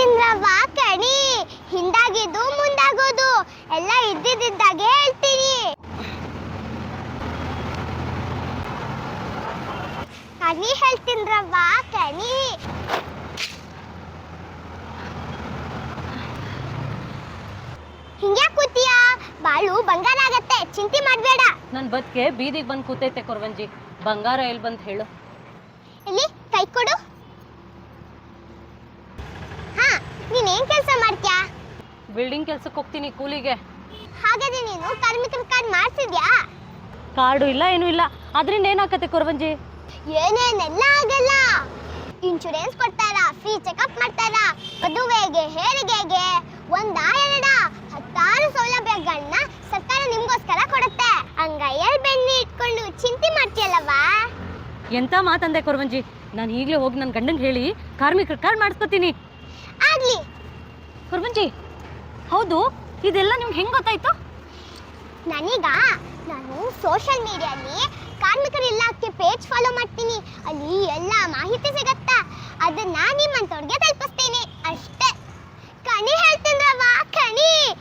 ಹೇಳ್ತೀನ್ರವ್ವ ಕಣಿ. ಹಿಂದಾಗಿದ್ದು ಮುಂದಾಗೋದು. ಎಲ್ಲ ಇದ್ದಿದ್ದಾಗೆ ಹೇಳ್ತೀನಿ. ಕಣಿ ಹೇಳ್ತೀನ್ರವ್ವ, ಕಣಿ. ಹಿಂಗ್ಯಾ ಕೂತೀಯಾ? ಬಾಳು ಬಂಗಾರ ಆಗತ್ತೆ. ಚಿಂತೆ ಮಾಡ್ಬೇಡ. ನನ್ನ ಬದುಕೆ ಬೀದಿಗೆ ಬಂದು ಕೂತೈತೆ ಕೊರವಂಜಿ. ಬಂಗಾರ ಎಲ್ಲಿ ಬಂದು ಹೇಳು. ಹಾ ನೀನೇನ್ ಕೆಲಸ ಮಾಡ್ತೀಯಾ? ಬಿಲ್ಡಿಂಗ್ ಕೆಲ್ಸಕ್ಕೆ ಹೋಗ್ತೀನಿ ಕೂಲಿಗೆ. ಹಾಗಾದ್ರೆ ನೀನು ಕಾರ್ಮಿಕರ ಕಾರ್ಡ್ ಮಾಡ್ಸಿದ್ಯಾ ಕಾರ್ಡು ಇಲ್ಲ ಏನೂ ಇಲ್ಲ. ಅದರಿಂದ ಏನಾಗತ್ತೆ ಕೊರವಂಜಿ? ಏನೇನೆಲ್ಲ ಆಗಲ್ಲ. ಇನ್ಶೂರೆನ್ಸ್ ಕೊಡ್ತಾರ ಫ್ರೀ ಚೆಕಪ್ ಮಾಡ್ತಾರ ಮದುವೆಗೆ ಹೆರಿಗೆಗೆ ಒಂದ ಎರಡ ಹತ್ತಾರು ಸೌಲಭ್ಯಗಳನ್ನ ಸರ್ಕಾರ ನಿಮ್ಗೋಸ್ಕರ ಕೊಡುತ್ತೆ. ಅಂಗೈಯಲ್ಲಿ ಬೆಣ್ಣೆ ಇಟ್ಕೊಂಡು ಚಿಂತೆ ಮಾಡ್ತೀಯಲ್ಲವಾ ಎಂತ ಮಾತಂದೆ ಕೊರವಂಜಿ? ನಾನು ಈಗಲೇ ಹೋಗಿ ನನ್ನ ಗಂಡಂಗೆ ಹೇಳಿ ಕಾರ್ಮಿಕರ ಕಾರ್ಡ್ ಮಾಡಿಸ್ಕೊತೀನಿ. ಆಗ್ಲಿ. ಕುರ್ಬಂಜಿ ಹೌದು ಇದೆಲ್ಲ ನಿಮ್ಗೆ ಹೆಂಗೆ ಗೊತ್ತಾಯ್ತು? ನನೀಗ ನಾನು ಸೋಷಿಯಲ್ ಮೀಡಿಯಲ್ಲಿ